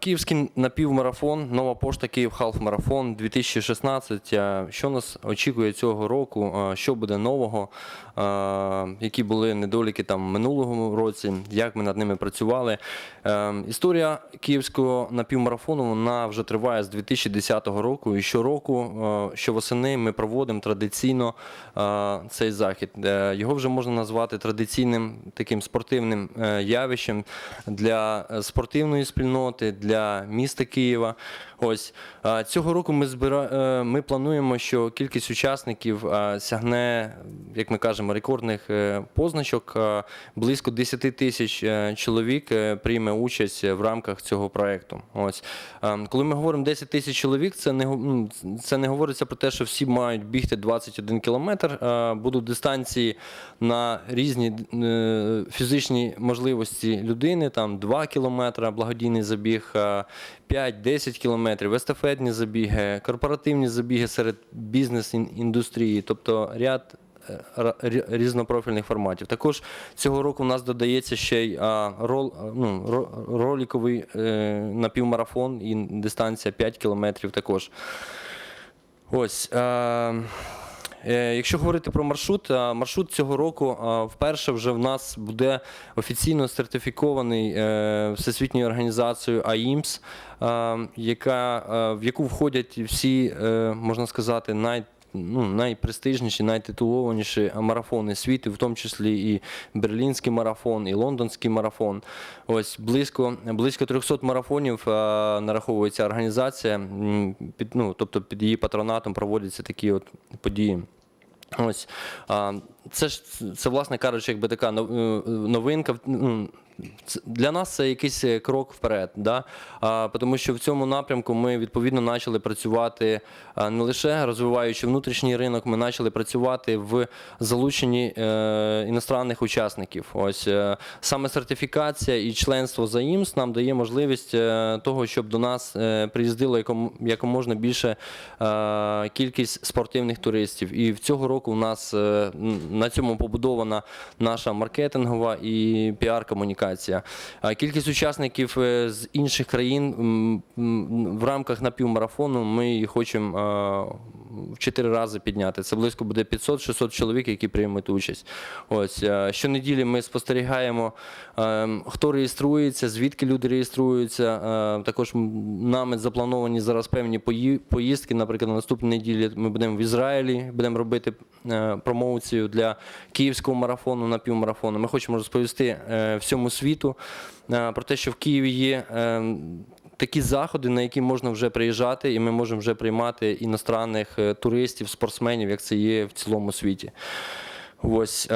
Київський напівмарафон, нова пошта Київ Халф Марафон 2016. Е, Що нас очікує цього року? Що буде нового? Які були недоліки там минулого році? Як ми над ними працювали? Історія київського напівмарафону вона вже триває з 2010 року. І щороку, щовосени ми проводимо традиційно цей захід. Е, Його вже можна назвати традиційним таким спортивним е, явищем для е, спортивної спільноти, для міста Києва. Ось цього року ми збира... е, ми плануємо, що кількість учасників сягне, як ми кажемо, рекордних е, позначок. Близько 10 тисяч е, чоловік прийме участь в рамках цього проекту. Ось коли ми говоримо 10 тисяч чоловік, це не це не говориться про те, що всі мають бігти 21 кілометр. Будуть дистанції на різні фізичні можливості людини, там 2 кілометри, благодійний забіг, е, 5-10 кілометрів, естафетні забіги, корпоративні забіги серед бізнес-індустрії, тобто ряд е, різнопрофільних форматів. Також цього року у нас додається ще й рол, ну, роліковий е, напівмарафон і дистанція 5 кілометрів також. Ось. Е, якщо говорити про маршрут, е, маршрут цього року е, вперше вже в нас буде офіційно сертифікований Всесвітньою організацією е, яка, в яку входять всі, можна сказати, най, ну, найпрестижніші, найтитулованіші марафони світу, в тому числі і Берлінський марафон, і Лондонський марафон. Ось близько, близько 300 марафонів е, нараховується організація, під, ну, тобто під її патронатом проводяться такі от події. Ось це ж це, власне кажучи, якби така е, новинка. Для нас це якийсь е, крок вперед, да? а, тому що в цьому напрямку ми відповідно почали працювати не лише розвиваючи внутрішній ринок, ми почали працювати в залученні е, іностранних учасників. Ось е, саме сертифікація і членство за ІМС нам дає можливість е, того, щоб до нас е, приїздило яком, якоможна більше е, кількість спортивних туристів. І в цього року у нас е, на цьому побудована наша маркетингова і піар-комунікація. А Кількість учасників е, з інших країн в рамках напівмарафону ми хочемо е, в чотири рази підняти. Це близько буде 500-600 чоловік, які приймуть участь. Ось е, щонеділі ми спостерігаємо, е, хто реєструється, звідки люди реєструються. Е, Також нами заплановані зараз певні поїздки. Наприклад, на наступній неділі ми будемо в Ізраїлі, будемо робити промоцію для київського марафону, напівмарафону. Ми хочемо розповісти всьому світу про те, що в Києві є. Е, Такі заходи, на які можна вже приїжджати, і ми можемо вже приймати іностранних е, туристів, спортсменів, як це є в цілому світі. Ось.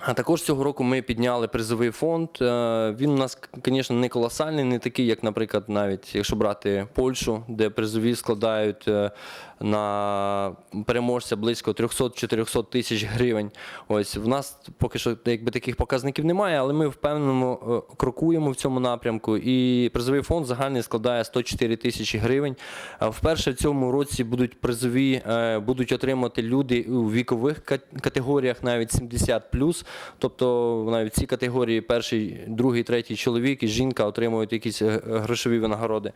Е, А також цього року ми підняли призовий фонд. Е, Він у нас, звісно, не колосальний, не такий, як, наприклад, навіть якщо брати Польщу, де призові складають е, на переможця близько 300-400 тисяч гривень. Ось в нас поки що якби таких показників немає, але ми впевнено е, крокуємо в цьому напрямку. І призовий фонд загальний складає 104 тисячі гривень. Вперше в цьому році будуть призові, е, будуть отримати люди у вікових категоріях, навіть 70 Тобто навіть ці категорії, перший, другий, третій чоловік і жінка отримують якісь е, грошові винагороди.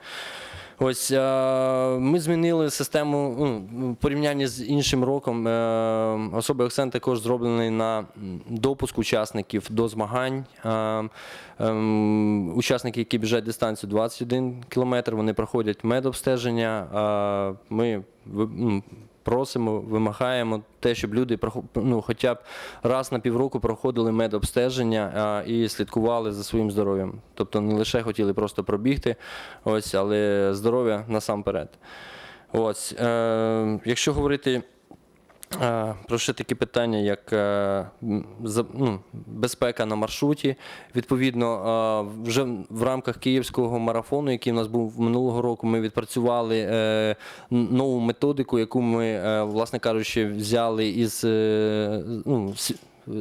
Ось е, ми змінили систему ну, в порівнянні з іншим роком. Е, особий акцент також зроблений на допуск учасників до змагань. Ем, учасники, які біжать дистанцію 21 кілометр, вони проходять медобстеження. Ми м, просимо, вимагаємо те, щоб люди ну, хоча б раз на півроку проходили медобстеження а, і слідкували за своїм здоров'ям. Тобто не лише хотіли просто пробігти, ось, але здоров'я насамперед. Ось, е, якщо говорити про ще такі питання, як е, ну, безпека на маршруті. Відповідно, е, вже в рамках київського марафону, який в нас був минулого року, ми відпрацювали е, нову методику, яку ми, е, власне кажучи, взяли із е, ну,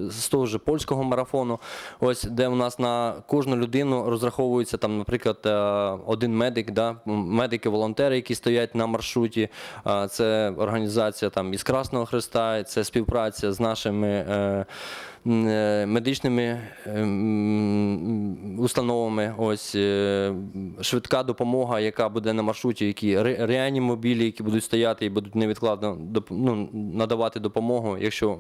з того ж польського марафону, ось де у нас на кожну людину розраховується там, наприклад, е, один медик, да, медики-волонтери, які стоять на маршруті. Це організація там із Красного Христа, це співпраця з нашими. Е, медичними ем, установами. Ось е, швидка допомога, яка буде на маршруті, які ре- реанімобілі, які будуть стояти і будуть невідкладно ну, надавати допомогу, якщо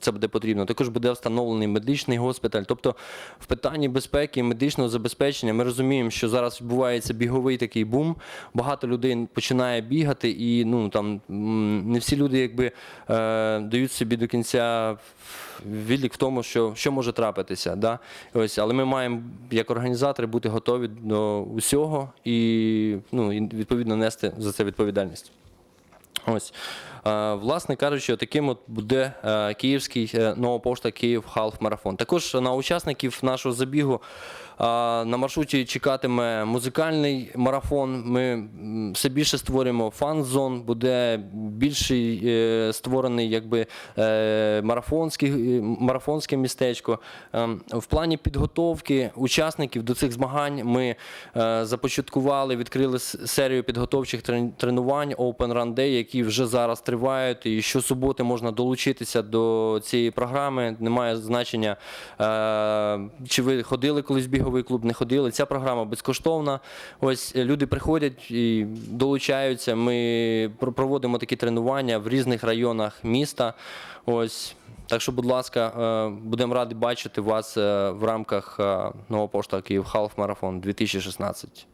це буде потрібно. Також буде встановлений медичний госпіталь. Тобто, в питанні безпеки медичного забезпечення ми розуміємо, що зараз відбувається біговий такий бум. Багато людей починає бігати, і ну там не всі люди якби е, дають собі до кінця відлік в тому, що, що може трапитися. Да? Ось, але ми маємо як організатори бути готові до усього і ну, і відповідно нести за це відповідальність. Ось. Е, Власне кажучи, таким от буде е, київський е, нова пошта Київ Халф Марафон. Також на учасників нашого забігу на маршруті чекатиме музикальний марафон. Ми все більше створюємо фан-зон, буде більший створений якби марафонське містечко. В плані підготовки учасників до цих змагань ми започаткували, відкрили серію підготовчих тренувань Open Run Day, які вже зараз тривають. І щосуботи можна долучитися до цієї програми. Немає значення, е, чи ви ходили колись в біговий клуб, не ходили. Ця програма безкоштовна. Ось е, люди приходять і долучаються. Ми проводимо такі тренування в різних районах міста. Ось. Так що, будь ласка, е, будемо раді бачити вас в рамках нова пошта Київ Халф Марафон 2016.